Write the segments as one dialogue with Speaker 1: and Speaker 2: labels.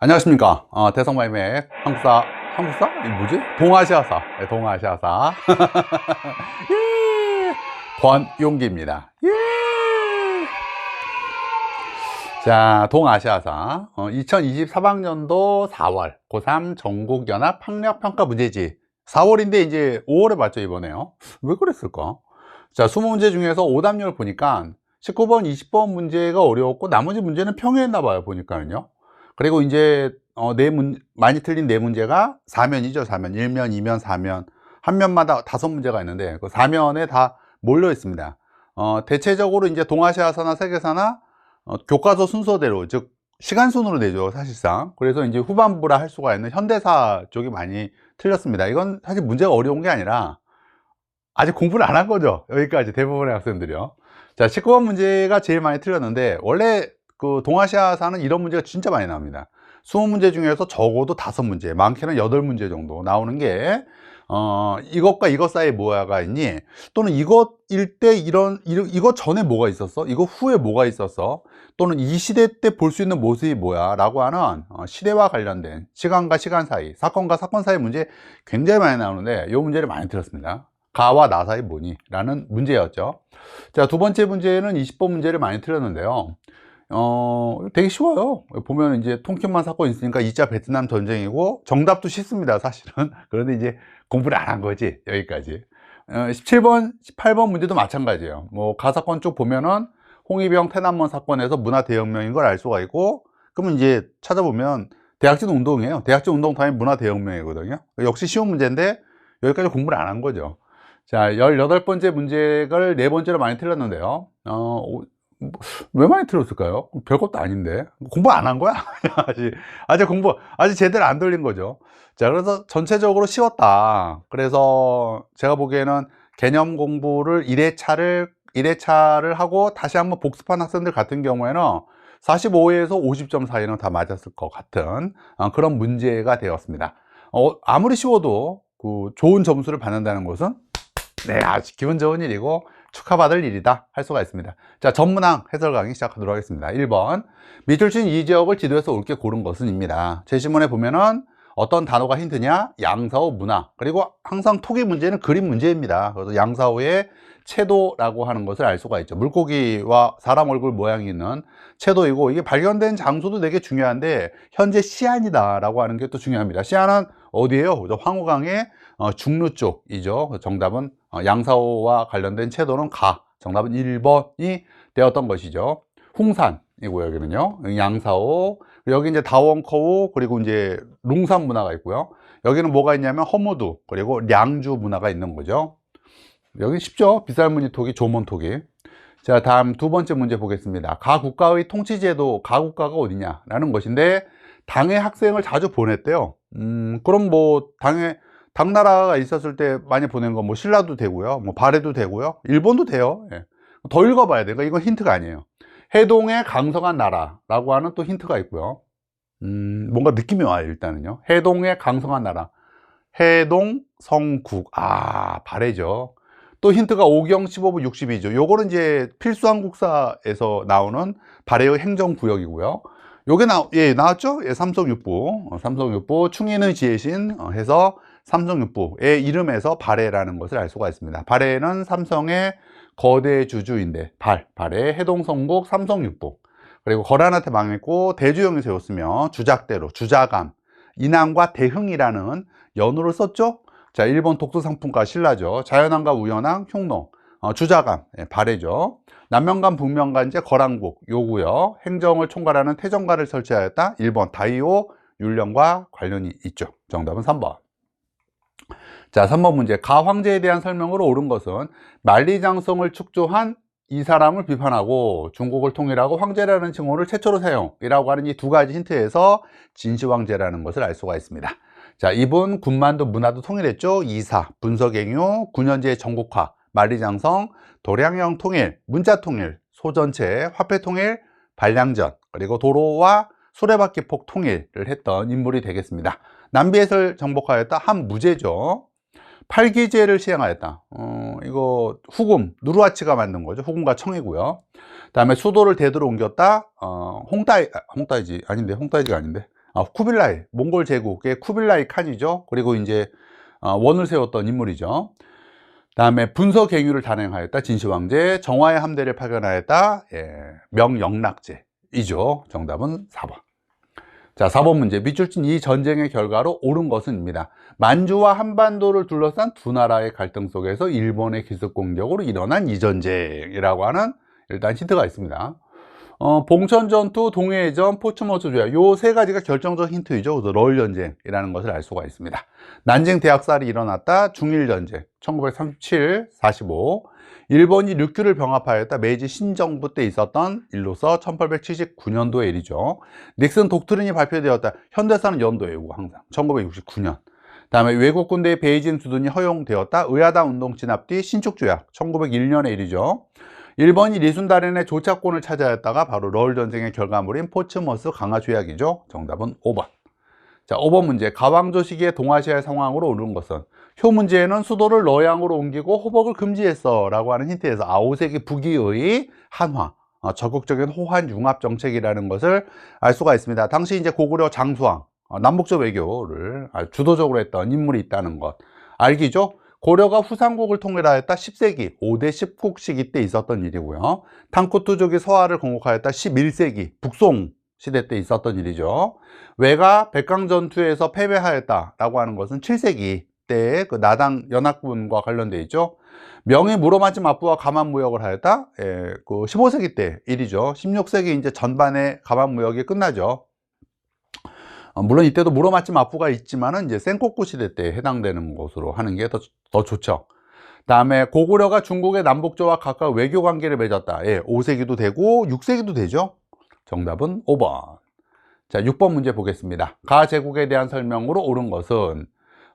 Speaker 1: 안녕하십니까. 어, 대성마이맥 한국사, 한국사? 이 뭐지? 동아시아사. 네, 동아시아사. 예! 권용기입니다. 예! 자, 동아시아사. 어, 2024학년도 4월 고3 전국연합 학력평가 문제지. 4월인데 이제 5월에 맞죠, 이번에요. 왜 그랬을까? 자, 20문제 중에서 오답률 보니까 19번, 20번 문제가 어려웠고 나머지 문제는 평이했나 봐요, 보니까는요. 그리고 이제 어, 네 문, 많이 틀린 네 문제가 4면이죠, 4면. 1면, 2면, 4면. 한 면마다 다섯 문제가 있는데 그 4면에 다 몰려 있습니다. 어, 대체적으로 이제 동아시아사나 세계사나 어, 교과서 순서대로 즉 시간 순으로 내죠, 사실상. 그래서 이제 후반부라 할 수가 있는 현대사 쪽이 많이 틀렸습니다. 이건 사실 문제가 어려운 게 아니라 아직 공부를 안 한 거죠. 여기까지 대부분의 학생들이요. 자, 19번 문제가 제일 많이 틀렸는데 원래 그 동아시아 사는 이런 문제가 진짜 많이 나옵니다. 20문제 중에서 적어도 5문제, 많게는 8문제 정도 나오는 게 어, 이것과 이것 사이에 뭐가 있니? 또는 이것일 때 이런, 이것 전에 뭐가 있었어? 이거 후에 뭐가 있었어? 또는 이 시대 때 볼 수 있는 모습이 뭐야? 라고 하는 어, 시대와 관련된 시간과 시간 사이, 사건과 사건 사이 문제 굉장히 많이 나오는데 이 문제를 많이 들었습니다. 가와 나 사이 뭐니? 라는 문제였죠. 자, 두 번째 문제는 20번 문제를 많이 틀렸는데요. 어, 되게 쉬워요. 보면 이제 통키만 사건 있으니까 2차 베트남 전쟁이고 정답도 쉽습니다, 사실은. 그런데 이제 공부를 안 한 거지, 여기까지. 어, 17번, 18번 문제도 마찬가지예요. 뭐 가사건 쭉 보면은 홍위병 태남먼 사건에서 문화 대혁명인 걸 알 수가 있고, 그러면 이제 찾아보면 대학진 운동이에요. 대학진 운동 당연히 문화 대혁명이거든요. 역시 쉬운 문제인데 여기까지 공부를 안 한 거죠. 자, 18번째 문제를 네 번째로 많이 틀렸는데요. 어, 왜 많이 틀었을까요? 별것도 아닌데. 공부 안 한 거야? 아직, 공부, 아직 제대로 안 돌린 거죠. 자, 그래서 전체적으로 쉬웠다. 그래서 제가 보기에는 개념 공부를 1회차를, 1회차를 하고 다시 한번 복습한 학생들 같은 경우에는 45에서 50점 사이는 다 맞았을 것 같은 어, 그런 문제가 되었습니다. 어, 아무리 쉬워도 그 좋은 점수를 받는다는 것은 네, 아주 기분 좋은 일이고 축하받을 일이다 할 수가 있습니다. 자, 전문항 해설 강의 시작하도록 하겠습니다. 1번 밑줄 친이 지역을 지도에서 옳게 고른 것은 입니다. 제시문에 보면은 어떤 단어가 힌트냐? 양사호 문화. 그리고 항상 토기 문제는 그림 문제입니다. 그래서 양사호의 채도라고 하는 것을 알 수가 있죠. 물고기와 사람 얼굴 모양이 있는 채도이고 이게 발견된 장소도 되게 중요한데 현재 시안이다 라고 하는 게 또 중요합니다. 시안은 어디예요? 황후강의 어, 중루 쪽이죠. 정답은 어, 양사호와 관련된 채도는 가. 정답은 1번이 되었던 것이죠. 홍산이고 여기는요. 양사호. 여기 이제 다원커우 그리고 이제 롱산 문화가 있고요. 여기는 뭐가 있냐면 허무두 그리고 량주 문화가 있는 거죠. 여기 쉽죠. 비쌀무늬 토기, 조몬 토기. 자, 다음 두 번째 문제 보겠습니다. 가 국가의 통치제도, 가 국가가 어디냐? 라는 것인데, 당의 학생을 자주 보냈대요. 음, 그럼 뭐, 당의, 당나라가 있었을 때 많이 보낸 거, 뭐, 신라도 되고요. 뭐, 발해도 되고요. 일본도 돼요. 예. 더 읽어봐야 돼요. 이건 힌트가 아니에요. 해동의 강성한 나라라고 하는 또 힌트가 있고요. 음, 뭔가 느낌이 와요, 일단은요. 해동의 강성한 나라. 해동, 성국. 아, 발해죠. 또 힌트가 5경 15분 62죠. 요거는 이제 필수 한국사에서 나오는 발해의 행정구역이고요. 요게 나, 예, 나왔죠? 예, 삼성육부. 어, 삼성육부, 충인의 지혜신 어, 해서 삼성육부의 이름에서 발해라는 것을 알 수가 있습니다. 발해는 삼성의 거대 주주인데, 발, 발해, 해동성국, 삼성육부. 그리고 거란한테 망했고, 대주영이 세웠으며, 주작대로, 주자감, 인왕과 대흥이라는 연호를 썼죠? 자, 일본 독서상품가 신라죠. 자연왕과 우연왕, 흉노, 어, 주자감, 예, 발해죠. 남명간, 북명간, 이제 거랑국, 요구요. 행정을 총괄하는 태정가를 설치하였다. 1번 다이오, 율령과 관련이 있죠. 정답은 3번. 자, 3번 문제. 가 황제에 대한 설명으로 옳은 것은 만리장성을 축조한 이 사람을 비판하고 중국을 통일하고 황제라는 칭호를 최초로 사용이라고 하는 이 두 가지 힌트에서 진시황제라는 것을 알 수가 있습니다. 자, 이분 군만도 문화도 통일했죠. 이사, 분석행유, 9년제 전국화, 만리장성, 도량형 통일, 문자 통일, 소전체, 화폐 통일, 반량전, 그리고 도로와 수레바퀴 폭 통일을 했던 인물이 되겠습니다. 남비해설 정복하였다 한 무제죠. 팔기제를 시행하였다. 어, 이거 후금, 누르하치가 만든 거죠. 후금과 청이고요. 다음에 수도를 대도로 옮겼다. 어, 홍따이, 아, 홍따이지 아닌데, 홍따이지가 아닌데. 아, 쿠빌라이, 몽골 제국의 쿠빌라이 칸이죠. 그리고 이제 어, 원을 세웠던 인물이죠. 다음에 분서 갱유를 단행하였다. 진시황제, 정화의 함대를 파견하였다. 예, 명영락제이죠. 정답은 4번. 자, 4번 문제. 밑줄친 이 전쟁의 결과로 옳은 것은입니다. 만주와 한반도를 둘러싼 두 나라의 갈등 속에서 일본의 기습 공격으로 일어난 이 전쟁이라고 하는 일단 힌트가 있습니다. 어, 봉천 전투, 동해전, 포츠머스 조약 요세 가지가 결정적 힌트이죠. 그래서 러일 전쟁이라는 것을 알 수가 있습니다. 난징 대학살이 일어났다. 중일 전쟁 1937, 45. 일본이 류큐를 병합하였다. 메이지 신정부 때 있었던 일로서 1879년도의 일이죠. 닉슨 독트린이 발표되었다. 현대사는 연도이고 항상 1969년. 다음에 외국 군대의 베이징 주둔이 허용되었다. 의아당 운동 진압 뒤 신축조약 1901년의 일이죠. 일본이 리순다렌의 조차권을 차지하였다가 바로 러일 전쟁의 결과물인 포츠머스 강화 조약이죠. 정답은 5번. 자, 5번 문제. 가왕조 시기의 동아시아의 상황으로 오른 것은 효 문제에는 수도를 러양으로 옮기고 호복을 금지했어 라고 하는 힌트에서 아 5세기 북이의 한화 어, 적극적인 호환 융합 정책이라는 것을 알 수가 있습니다. 당시 이제 고구려 장수왕 어, 남북조 외교를 주도적으로 했던 인물이 있다는 것 알기죠? 고려가 후삼국을 통일하였다 10세기 5대 10국 시기 때 있었던 일이고요. 탕쿠투족이 서하를 건국하였다 11세기 북송 시대 때 있었던 일이죠. 외가 백강전투에서 패배하였다라고 하는 것은 7세기 때그 나당 연합군과 관련되어 있죠. 명의 무로마치 마부와 가만 무역을 하였다. 예, 그 15세기 때 일이죠. 16세기 이제 전반에 가만 무역이 끝나죠. 어, 물론 이때도 무로마치 마부가 있지만은 이제 센코쿠 시대 때 해당되는 것으로 하는 게 더 더 좋죠. 다음에 고구려가 중국의 남북조와 각각 외교 관계를 맺었다. 예, 5세기도 되고 6세기도 되죠. 정답은 5번. 자, 6번 문제 보겠습니다. 가 제국에 대한 설명으로 옳은 것은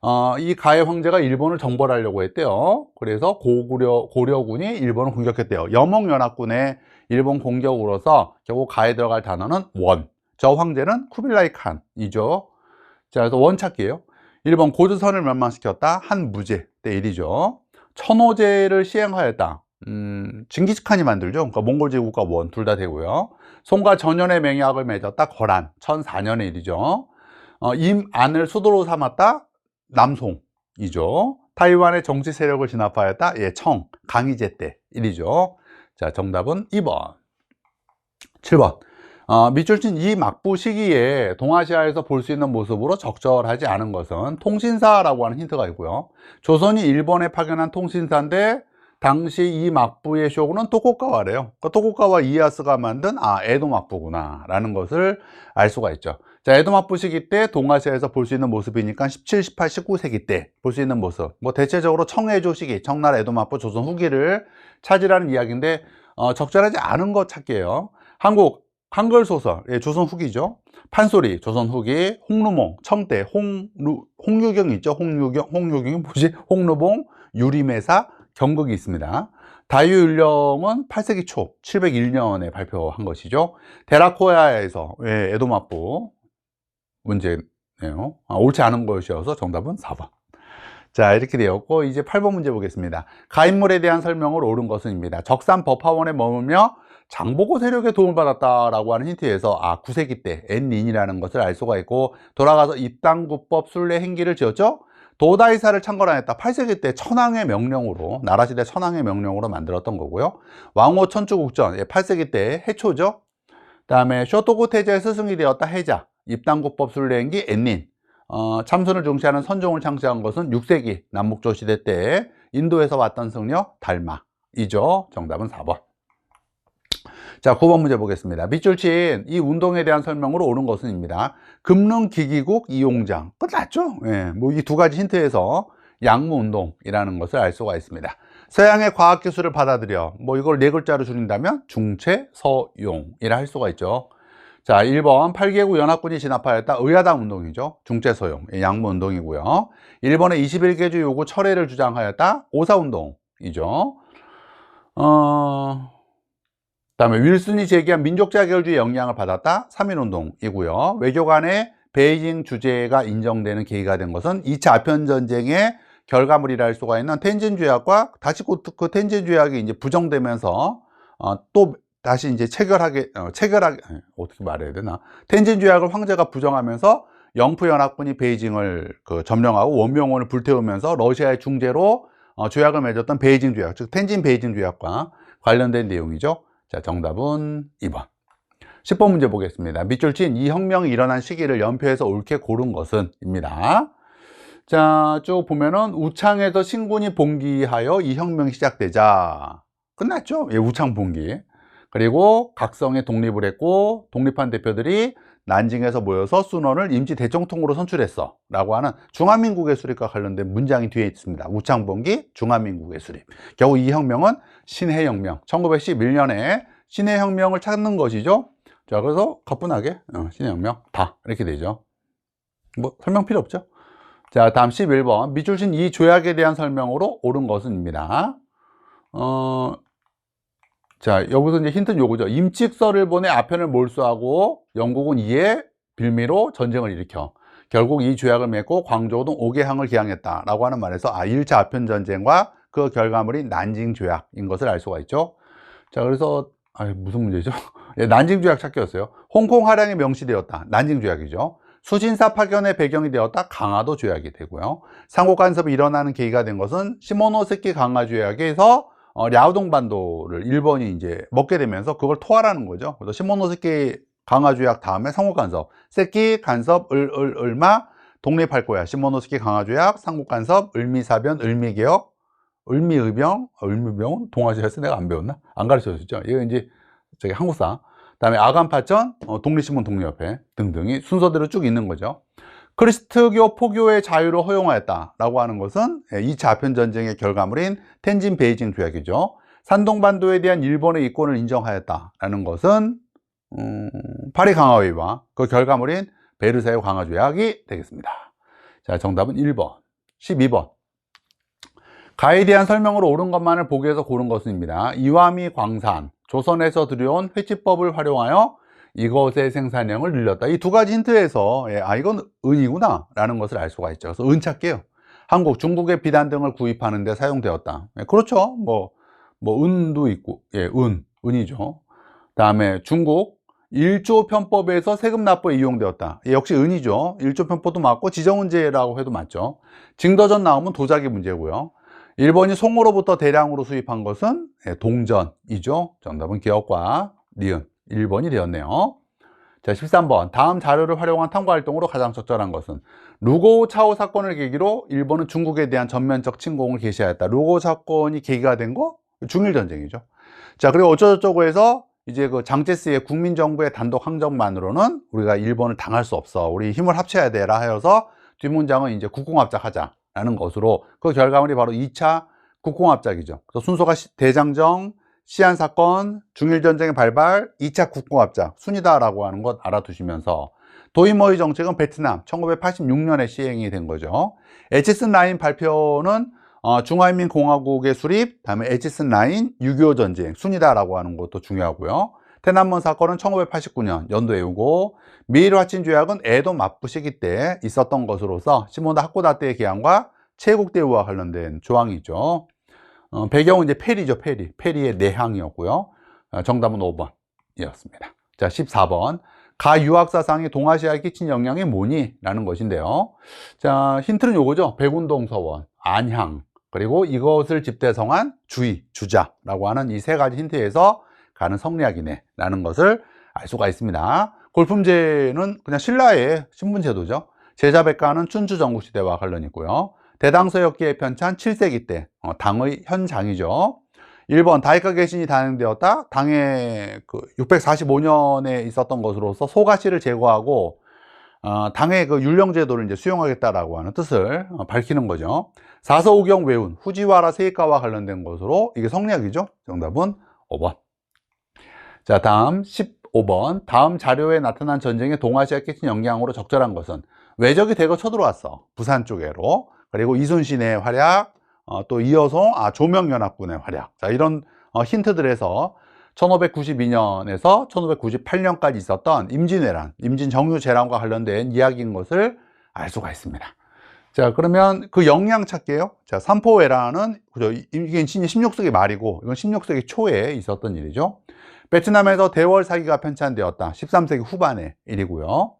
Speaker 1: 어, 이 가의 황제가 일본을 정벌하려고 했대요. 그래서 고구려 고려군이 일본을 공격했대요. 여몽연합군의 일본 공격으로서 결국 가에 들어갈 단어는 원. 저 황제는 쿠빌라이 칸이죠. 자, 그래서 원 찾기예요. 1번 고조선을 멸망시켰다. 한 무제 때 일이죠. 천호제를 시행하였다. 음, 징기스칸이 만들죠. 그러니까 몽골 제국과 원 둘 다 되고요. 송과 전연의 맹약을 맺었다. 거란 1004년의 일이죠. 어, 임안을 수도로 삼았다. 남송이죠. 타이완의 정치 세력을 진압하였다. 예, 청 강희제 때 일이죠. 자, 정답은 2번. 7번. 어, 밑줄친 이 막부 시기에 동아시아에서 볼 수 있는 모습으로 적절하지 않은 것은 통신사라고 하는 힌트가 있고요. 조선이 일본에 파견한 통신사인데 당시 이 막부의 쇼군은 토코카와래요. 그러니까 토코카와 이에야스가 만든 아 에도 막부구나 라는 것을 알 수가 있죠. 자, 에도 막부 시기 때 동아시아에서 볼 수 있는 모습이니까 17, 18, 19세기 때 볼 수 있는 모습. 뭐 대체적으로 청해조 시기, 청나라 에도 막부 조선 후기를 찾으라는 이야기인데 어, 적절하지 않은 것 찾기예요. 한국 한글 소설, 예, 조선 후기죠. 판소리, 조선 후기, 홍루몽, 청대, 홍루, 홍유경 있죠. 홍유경, 홍유경이 뭐지? 홍루봉, 유리매사, 경극이 있습니다. 다유율령은 8세기 초 701년에 발표한 것이죠. 데라코야에서 예, 에도마부 문제네요. 아, 옳지 않은 것이어서 정답은 4번. 자 이렇게 되었고 이제 8번 문제 보겠습니다. 가인물에 대한 설명을 옳은 것은입니다. 적산 법화원에 머물며 장보고 세력에 도움을 받았다라고 하는 힌트에서 아 9세기 때 엔린이라는 것을 알 수가 있고 돌아가서 입당구법 순례 행기를 지었죠. 도다이사를 창건하였다. 8세기 때 천황의 명령으로 나라시대 천황의 명령으로 만들었던 거고요. 왕호 천주국전 8세기 예, 때 해초죠. 다음에 쇼토구 태자의 스승이 되었다 해자 입당구법 순례행기 엔린 어, 참선을 중시하는 선종을 창시한 것은 6세기 남북조 시대 때 인도에서 왔던 승려 달마이죠. 정답은 4번. 자, 9번 문제 보겠습니다. 밑줄 친 이 운동에 대한 설명으로 옳은 것은 입니다. 금능기기국 이용장. 끝났죠? 예, 뭐 이 두 가지 힌트에서 양무운동이라는 것을 알 수가 있습니다. 서양의 과학 기술을 받아들여 뭐 이걸 네 글자로 줄인다면 중체서용이라 할 수가 있죠. 자, 1번 8개국 연합군이 진압하였다. 의야당 운동이죠. 중체서용, 예, 양무 운동이고요. 1번에 21개 주 요구 철회를 주장하였다. 오사운동이죠. 어... 다음에 윌슨이 제기한 민족 자결주의 영향을 받았다. 3.1운동이고요. 외교관의 베이징 주재가 인정되는 계기가 된 것은 2차 아편전쟁의 결과물이라 할 수가 있는 텐진 조약과 다시 그 텐진 조약이 이제 부정되면서 어, 또 다시 이제 체결하게, 어, 체결하게, 아니, 어떻게 말해야 되나. 텐진 조약을 황제가 부정하면서 영프 연합군이 베이징을 그 점령하고 원명원을 불태우면서 러시아의 중재로 어, 조약을 맺었던 베이징 조약, 즉 텐진 베이징 조약과 관련된 내용이죠. 자, 정답은 2번. 10번 문제 보겠습니다. 밑줄 친 이 혁명이 일어난 시기를 연표해서 옳게 고른 것은? 입니다. 자, 쭉 보면은 우창에서 신군이 봉기하여 이 혁명이 시작되자. 끝났죠? 예, 우창 봉기. 그리고 각성에 독립을 했고, 독립한 대표들이 난징에서 모여서 순원을 임시 대总통으로 선출했어. 라고 하는 중화민국의 수립과 관련된 문장이 뒤에 있습니다. 우창봉기, 중화민국의 수립. 겨우 이 혁명은 신해혁명. 1911년에 신해혁명을 찾는 것이죠. 자, 그래서 가뿐하게, 어, 신해혁명, 다. 이렇게 되죠. 뭐, 설명 필요 없죠. 자, 다음 11번. 밑줄신 이 조약에 대한 설명으로 옳은 것은입니다. 어, 자, 여기서 이제 힌트는 요거죠. 임칙서를 보내 아편을 몰수하고 영국은 이에 빌미로 전쟁을 일으켜 결국 이 조약을 맺고 광저우동 5개항을 기항했다 라고 하는 말에서 아, 1차 아편 전쟁과 그 결과물인 난징 조약인 것을 알 수가 있죠. 자, 그래서 아, 무슨 문제죠? 예, 난징 조약 찾기였어요. 홍콩 하량이 명시되었다. 난징 조약이죠. 수신사 파견의 배경이 되었다. 강화도 조약이 되고요. 상호 간섭이 일어나는 계기가 된 것은 시모노스키 강화 조약에서 어, 랴오동 반도를 일본이 이제 먹게 되면서 그걸 토하라는 거죠. 그래서 시모노스키 강화 조약 다음에 상호 간섭, 새끼 간섭 을 을 을마 독립할 거야. 시모노스키 강화 조약, 상호 간섭, 을미사변, 을미개혁, 을미의병, 어, 을미병은 동아시아에서 내가 안 배웠나? 안 가르쳐 줬죠. 이거 이제 저기 한국사. 그다음에 아간파전, 어, 독립신문 독립협회 등등이 순서대로 쭉 있는 거죠. 크리스트교 포교의 자유를 허용하였다라고 하는 것은 2차 아편 전쟁의 결과물인 텐진 베이징 조약이죠. 산동반도에 대한 일본의 이권을 인정하였다라는 것은 음, 파리 강화회의와 그 결과물인 베르사유 강화 조약이 되겠습니다. 자, 정답은 1번. 12번. 가에 대한 설명으로 옳은 것만을 보기위해서 고른 것입니다. 이와미 광산, 조선에서 들여온 회치법을 활용하여 이것의 생산량을 늘렸다. 이 두 가지 힌트에서 예, 아 이건 은이구나 라는 것을 알 수가 있죠. 그래서 은 찾게요. 한국, 중국의 비단 등을 구입하는 데 사용되었다. 예, 그렇죠. 뭐, 뭐 은도 있고 예, 은, 은이죠. 다음에 중국 1조 편법에서 세금 납부에 이용되었다. 예, 역시 은이죠. 1조 편법도 맞고 지정은제라고 해도 맞죠. 징더전 나오면 도자기 문제고요. 일본이 송으로부터 대량으로 수입한 것은 예, 동전이죠. 정답은 기억과 니은 1번이 되었네요. 자, 13번. 다음 자료를 활용한 탐구 활동으로 가장 적절한 것은 루고 차오 사건을 계기로 일본은 중국에 대한 전면적 침공을 개시하였다. 루고 사건이 계기가 된 거? 중일 전쟁이죠. 자, 그리고 어쩌저쩌고 해서 이제 그 장제스의 국민정부의 단독 항정만으로는 우리가 일본을 당할 수 없어. 우리 힘을 합쳐야 되라 하여서 뒷문장은 이제 국공합작 하자라는 것으로 그 결과물이 바로 2차 국공합작이죠. 그래서 순서가 대장정, 시안 사건, 중일전쟁의 발발, 2차 국공합작 순이다라고 하는 것 알아두시면서 도이머의 정책은 베트남 1986년에 시행이 된 거죠. 에치슨 라인 발표는 어, 중화인민공화국의 수립, 다음에 에치슨 라인 6.25 전쟁 순이다라고 하는 것도 중요하고요. 테난먼 사건은 1989년 연도에 오고 미일 화친 조약은 에도 맞부 시기 때 있었던 것으로서 시모다 하코다 때의 기한과 체국대우와 관련된 조항이죠. 어, 배경은 이제 페리죠, 페리. 페리의 내항이었고요. 어, 정답은 5번이었습니다. 자, 14번. 가 유학사상이 동아시아에 끼친 영향이 뭐니? 라는 것인데요. 자, 힌트는 요거죠. 백운동 서원, 안향, 그리고 이것을 집대성한 주의, 주자라고 하는 이 세 가지 힌트에서 가는 성리학이네. 라는 것을 알 수가 있습니다. 골품제는 그냥 신라의 신분제도죠. 제자백가는 춘추 전국시대와 관련이 있고요. 대당서역기의 편찬 7세기 때 어, 당의 현장이죠. 1번 다이카 개신이 단행되었다. 당의 그 645년에 있었던 것으로서 소가시를 제거하고 어, 당의 그 율령제도를 이제 수용하겠다라고 하는 뜻을 어, 밝히는 거죠. 사서우경 외운 후지와라 세이카와 관련된 것으로 이게 성리학이죠. 정답은 5번. 자, 다음 15번. 다음 자료에 나타난 전쟁의 동아시아에 끼친 영향으로 적절한 것은 외적이 대거 쳐들어왔어. 부산 쪽으로. 그리고 이순신의 활약, 어, 또 이어서 아, 조명연합군의 활약. 자, 이런 어, 힌트들에서 1592년에서 1598년까지 있었던 임진왜란, 임진정유재란과 관련된 이야기인 것을 알 수가 있습니다. 자, 그러면 그 영향 찾게요. 자, 삼포왜란은 그죠? 이게 16세기 말이고 이건 16세기 초에 있었던 일이죠. 베트남에서 대월 사기가 편찬되었다. 13세기 후반의 일이고요.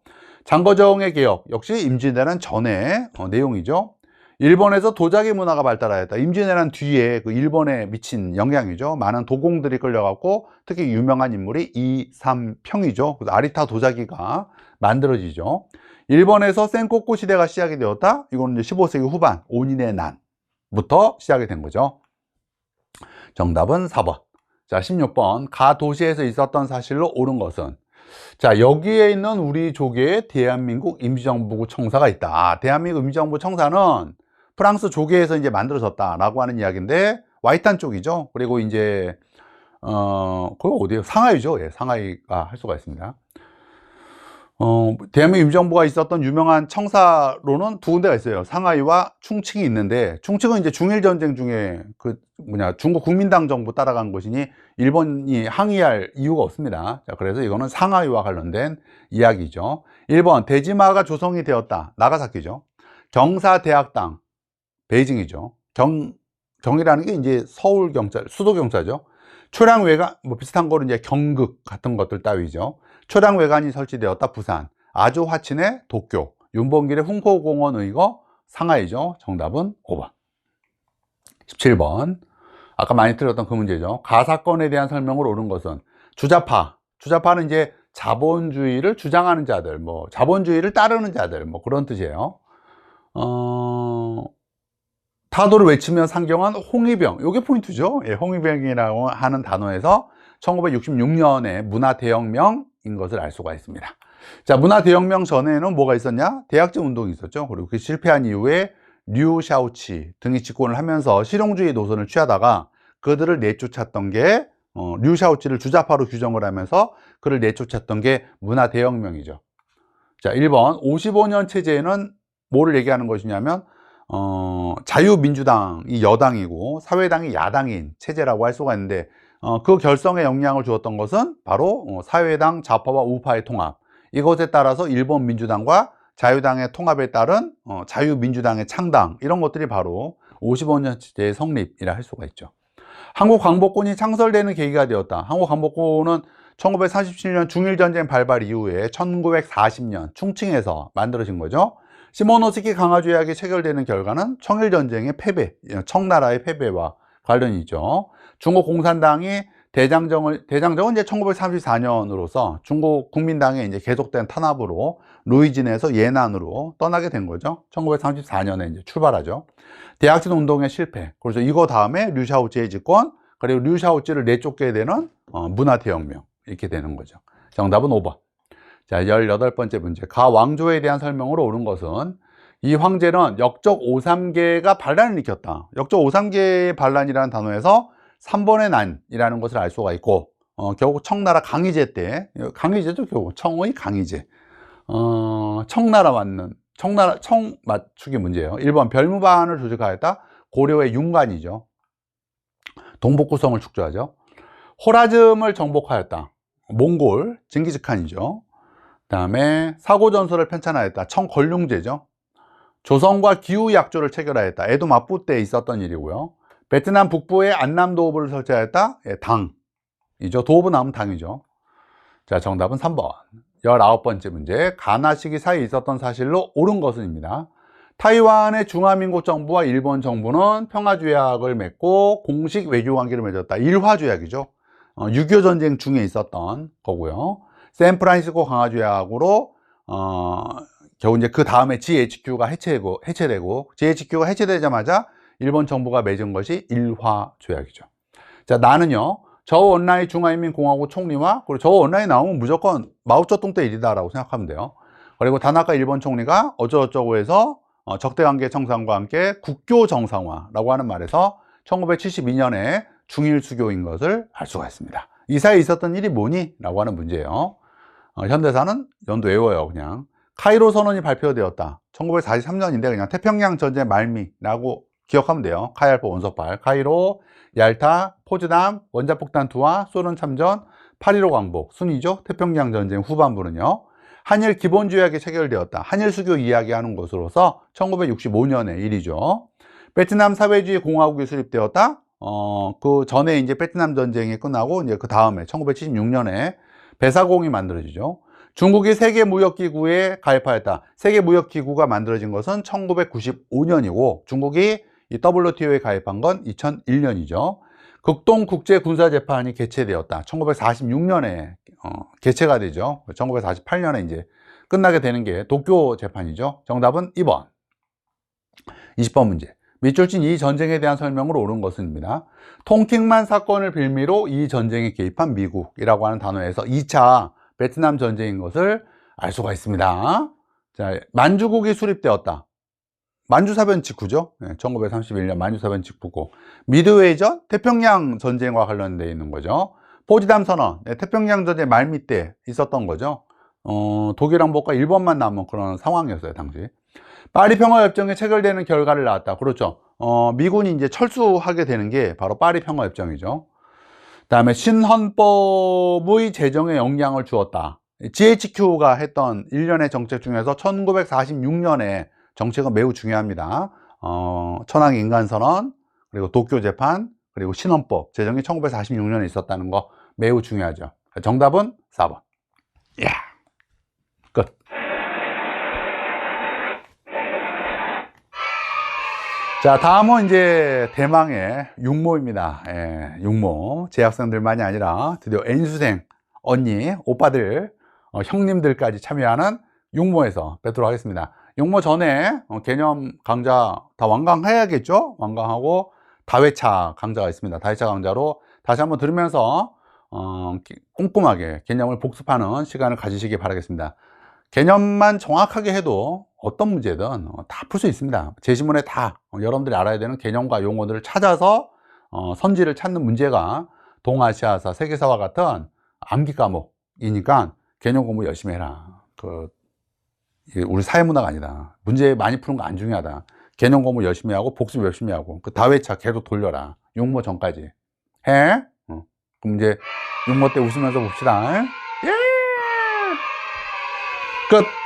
Speaker 1: 장거정의 개혁 역시 임진왜란 전의 어, 내용이죠. 일본에서 도자기 문화가 발달하였다. 임진왜란 뒤에 그 일본에 미친 영향이죠. 많은 도공들이 끌려갖고 특히 유명한 인물이 이삼평이죠. 아리타 도자기가 만들어지죠. 일본에서 센코쿠 시대가 시작이 되었다. 이거는 이제 15세기 후반 온인의 난부터 시작이 된 거죠. 정답은 4번. 자, 16번. 가 도시에서 있었던 사실로 옳은 것은 자, 여기에 있는 우리 조계에 대한민국 임시정부 청사가 있다. 아, 대한민국 임시정부 청사는 프랑스 조계에서 이제 만들어졌다라고 하는 이야기인데 와이탄 쪽이죠. 그리고 이제 어, 거기 어디예요? 상하이죠. 예, 상하이가 할 수가 있습니다. 어, 대한민국 임시정부가 있었던 유명한 청사로는 두 군데가 있어요. 상하이와 충칭이 있는데, 충칭은 이제 중일 전쟁 중에 그 뭐냐, 중국 국민당 정부 따라간 곳이니 일본이 항의할 이유가 없습니다. 자, 그래서 이거는 상하이와 관련된 이야기죠. 1번, 대지마가 조성이 되었다. 나가사키죠. 경사대학당, 베이징이죠. 경, 경이라는 게 이제 서울 경찰, 수도 경찰죠. 초량 외관, 뭐 비슷한 거는 이제 경극 같은 것들 따위죠. 초량 외관이 설치되었다 부산. 아주 화친의 도쿄. 윤봉길의 훈포공원 의거 상하이죠. 정답은 5번. 17번. 아까 많이 들었던 그 문제죠. 가사건에 대한 설명을 옳은 것은 주자파. 주자파는 이제 자본주의를 주장하는 자들 뭐 자본주의를 따르는 자들 뭐 그런 뜻이에요. 어... 타도를 외치며 상경한 홍위병 요게 포인트죠 예, 홍위병이라고 하는 단어에서 1966년에 문화대혁명 인 것을 알 수가 있습니다. 자, 문화대혁명 전에는 뭐가 있었냐? 대학제 운동이 있었죠. 그리고 그 실패한 이후에 류 샤오치 등이 집권을 하면서 실용주의 노선을 취하다가 그들을 내쫓았던 게 어, 류 샤오치를 주자파로 규정을 하면서 그를 내쫓았던 게 문화대혁명이죠. 자, 1번 55년 체제에는 뭐를 얘기하는 것이냐면 어, 자유민주당이 여당이고 사회당이 야당인 체제라고 할 수가 있는데 어, 그 결성에 영향을 주었던 것은 바로 어, 사회당 좌파와 우파의 통합. 이것에 따라서 일본 민주당과 자유당의 통합에 따른 어, 자유민주당의 창당 이런 것들이 바로 55년째 성립이라 할 수가 있죠. 한국 광복군이 창설되는 계기가 되었다. 한국 광복군은 1947년 중일전쟁 발발 이후에 1940년 충칭에서 만들어진 거죠 시모노스키 강화조 약이 체결되는 결과는 청일전쟁의 패배, 청나라의 패배와 관련이 있죠 중국 공산당이 대장정을 대장정은 이제 1934년으로서 중국 국민당에 이제 계속된 탄압으로 루이진에서 예난으로 떠나게 된 거죠. 1934년에 이제 출발하죠. 대학진 운동의 실패. 그래서 이거 다음에 류샤오찌의 집권 그리고 류샤오찌를 내쫓게 되는 어, 문화 대혁명 이렇게 되는 거죠. 정답은 5번. 자, 18번째 문제. 가 왕조에 대한 설명으로 옳은 것은 이 황제는 역적 5삼계가 반란을 일으켰다. 역적 5삼계의 반란이라는 단어에서 3번의 난이라는 것을 알 수가 있고 어, 결국 청나라 강희제 때 강희제도 결국. 청의 강희제. 어, 청나라 맞는 청나라 청 맞추기 문제예요. 1번 별무반을 조직하였다. 고려의 윤관이죠. 동북구성을 축조하죠. 호라즘을 정복하였다. 몽골 징기즈칸이죠. 그 다음에 사고전설을 편찬하였다 청걸륭제죠 조선과 기후약조를 체결하였다 에도 마부 때 있었던 일이고요 베트남 북부에 안남 도읍을 설치하였다? 예, 당이죠. 도읍은 당이죠. 자, 정답은 3번. 19번째 문제. 가나 시기 사이에 있었던 사실로 옳은 것은입니다. 타이완의 중화민국 정부와 일본 정부는 평화조약을 맺고 공식 외교관계를 맺었다. 일화조약이죠. 어, 6.25 전쟁 중에 있었던 거고요. 샌프란시스코 강화조약으로 어, 겨우 이제 그 다음에 GHQ가 해체되고, 해체되고 GHQ가 해체되자마자 일본 정부가 맺은 것이 일화 조약이죠. 자, 나는요. 저 원라인 중화인민공화국 총리와 그리고 저 원라인 나오면 무조건 마오쩌둥 때 일이다라고 생각하면 돼요. 그리고 다나카 일본 총리가 어쩌고저쩌고 해서 어, 적대관계 정상과 함께 국교 정상화라고 하는 말에서 1972년에 중일 수교인 것을 알 수가 있습니다. 이 사이에 있었던 일이 뭐니? 라고 하는 문제예요. 어, 현대사는 연도 외워요, 그냥. 카이로 선언이 발표되었다. 1943년인데 그냥 태평양 전쟁 말미라고 기억하면 돼요. 카이알파 원석발, 카이로, 얄타, 포즈담, 원자폭탄 투하, 소련 참전, 8.15 광복, 순위죠. 태평양 전쟁 후반부는요. 한일 기본조약이 체결되었다. 한일 수교 이야기하는 것으로서 1965년의 일이죠. 베트남 사회주의 공화국이 수립되었다. 어, 그 전에 이제 베트남 전쟁이 끝나고 이제 그 다음에 1976년에 배사공이 만들어지죠. 중국이 세계무역기구에 가입하였다. 세계무역기구가 만들어진 것은 1995년이고 중국이 이 WTO에 가입한 건 2001년이죠. 극동국제군사재판이 개최되었다. 1946년에 어, 개최가 되죠. 1948년에 이제 끝나게 되는 게 도쿄 재판이죠. 정답은 2번. 20번 문제. 밑줄 친 이 전쟁에 대한 설명으로 옳은 것은입니다. 통킹만 사건을 빌미로 이 전쟁에 개입한 미국이라고 하는 단어에서 2차 베트남 전쟁인 것을 알 수가 있습니다. 자, 만주국이 수립되었다. 만주사변 직후죠. 네, 1931년 만주사변 직후고 미드웨이전 태평양 전쟁과 관련되어 있는 거죠. 포지담 선언, 네, 태평양 전쟁 때 있었던 거죠. 어, 독일 왕복과 일본만 남은 그런 상황이었어요, 당시. 파리 평화협정에 체결되는 결과를 낳았다. 그렇죠. 어, 미군이 이제 철수하게 되는 게 바로 파리 평화협정이죠. 그 다음에 신헌법의 제정에 영향을 주었다. GHQ가 했던 일련의 정책 중에서 1946년에 정책은 매우 중요합니다. 어, 천황 인간선언, 그리고 도쿄 재판, 그리고 신헌법 제정이 1946년에 있었다는 거 매우 중요하죠. 정답은 4번. 야 자, 다음은 이제 대망의 육모입니다. 예, 육모. 재학생들만이 아니라 드디어 N수생, 언니, 오빠들, 어, 형님들까지 참여하는 육모에서 뵙도록 하겠습니다. 육모 전에 어, 개념 강좌 다 완강해야겠죠? 완강하고 다회차 강좌가 있습니다. 다회차 강좌로 다시 한번 들으면서 어, 기- 꼼꼼하게 개념을 복습하는 시간을 가지시기 바라겠습니다. 개념만 정확하게 해도 어떤 문제든 다 풀 수 있습니다. 제시문에 다 어, 여러분들이 알아야 되는 개념과 용어들을 찾아서 어, 선지를 찾는 문제가 동아시아사, 세계사와 같은 암기 과목이니까 개념 공부 열심히 해라. 그 우리 사회문화가 아니다. 문제 많이 푸는 거 안 중요하다. 개념 공부 열심히 하고 복습 열심히 하고 그 다회차 계속 돌려라. 용모 전까지 해. 어. 그럼 이제 용모 때 웃으면서 봅시다. 예! 끝.